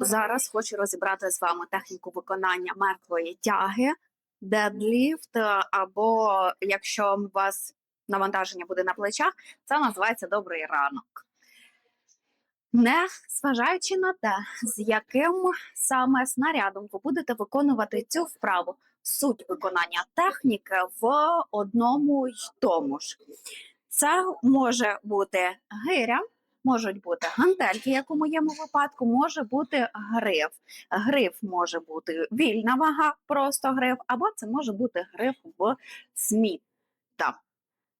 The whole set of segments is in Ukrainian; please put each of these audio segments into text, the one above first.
Зараз хочу розібрати з вами техніку виконання мертвої тяги, дедліфт, або якщо у вас навантаження буде на плечах, це називається добрий ранок. Не зважаючи на те, з яким саме снарядом ви будете виконувати цю вправу, суть виконання техніки в одному й тому ж. Це може бути гиря, можуть бути гантельки, як у моєму випадку, може бути гриф. Гриф може бути вільна вага, просто гриф, або це може бути гриф в сміта.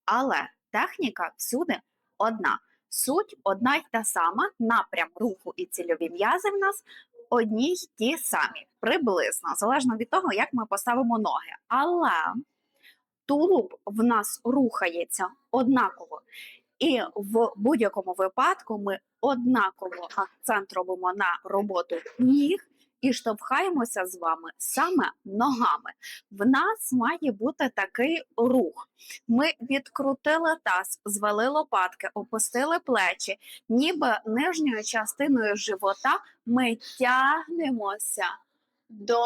Але техніка всюди одна. Суть одна й та сама, напрям руху і цільові м'язи в нас одні й ті самі, приблизно, залежно від того, як ми поставимо ноги. Але тулуб в нас рухається однаково. І в будь-якому випадку ми однаково акцент робимо на роботу ніг і штовхаємося з вами саме ногами. В нас має бути такий рух. Ми відкрутили таз, звели лопатки, опустили плечі, ніби нижньою частиною живота ми тягнемося до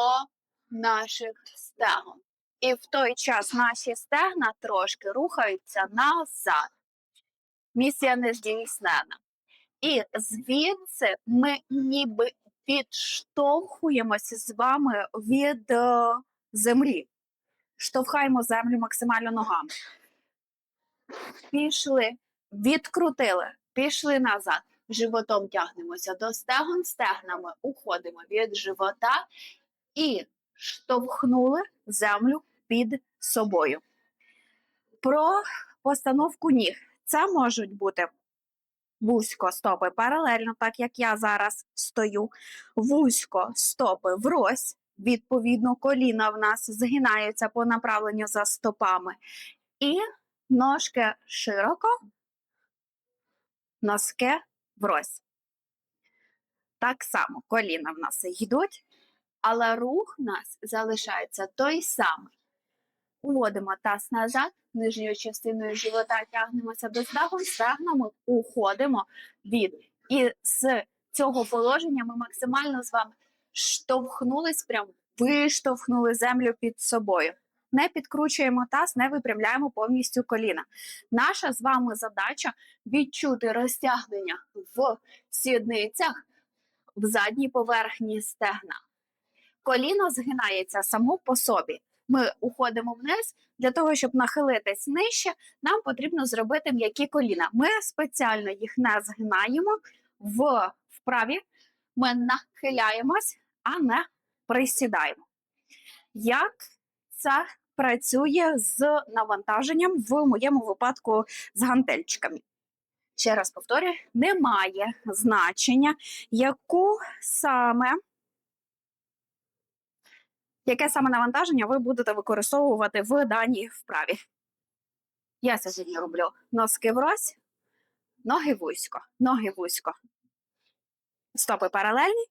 наших стегон. І в той час наші стегна трошки рухаються назад. Місія не здійснена. І звідси ми ніби підштовхуємося з вами від е, землі. Штовхаємо землю максимально ногами. Пішли, відкрутили, пішли назад. Животом тягнемося до стегон, стегнами уходимо від живота і штовхнули землю під собою. Про постановку ніг. Це можуть бути вузько стопи паралельно, так як я зараз стою, вузько стопи врозь. Відповідно, коліна в нас згинаються по направленню за стопами. І ножки широко, носки врозь. Так само коліна в нас йдуть, але рух в нас залишається той самий. Уводимо таз назад, нижньою частиною живота тягнемося до стегон, стегнами уходимо від. І з цього положення ми максимально з вами штовхнулись, прям виштовхнули землю під собою. Не підкручуємо таз, не випрямляємо повністю коліна. Наша з вами задача відчути розтягнення в сідницях в задній поверхні стегна. Коліно згинається само по собі. Ми уходимо вниз для того, щоб нахилитись нижче, нам потрібно зробити м'які коліна. Ми спеціально їх не згинаємо в вправі, ми нахиляємось, а не присідаємо. Як це працює з навантаженням в моєму випадку з гантельчиками? Ще раз повторюю, немає значення, яку саме яке саме навантаження ви будете використовувати в даній вправі. Я сьогодні роблю носки врозь, ноги вузько, ноги вузько, стопи паралельні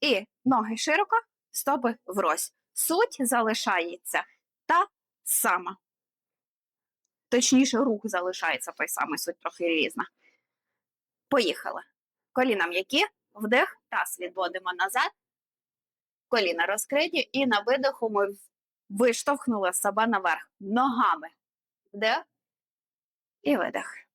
і ноги широко, стопи врозь. Суть залишається та сама. Точніше, рух залишається той самий, суть трохи різна. Поїхали. Коліна м'які, вдих, таз відводимо назад, коліна розкриті, і на видиху ми виштовхнули себе наверх ногами. Вдих і видих.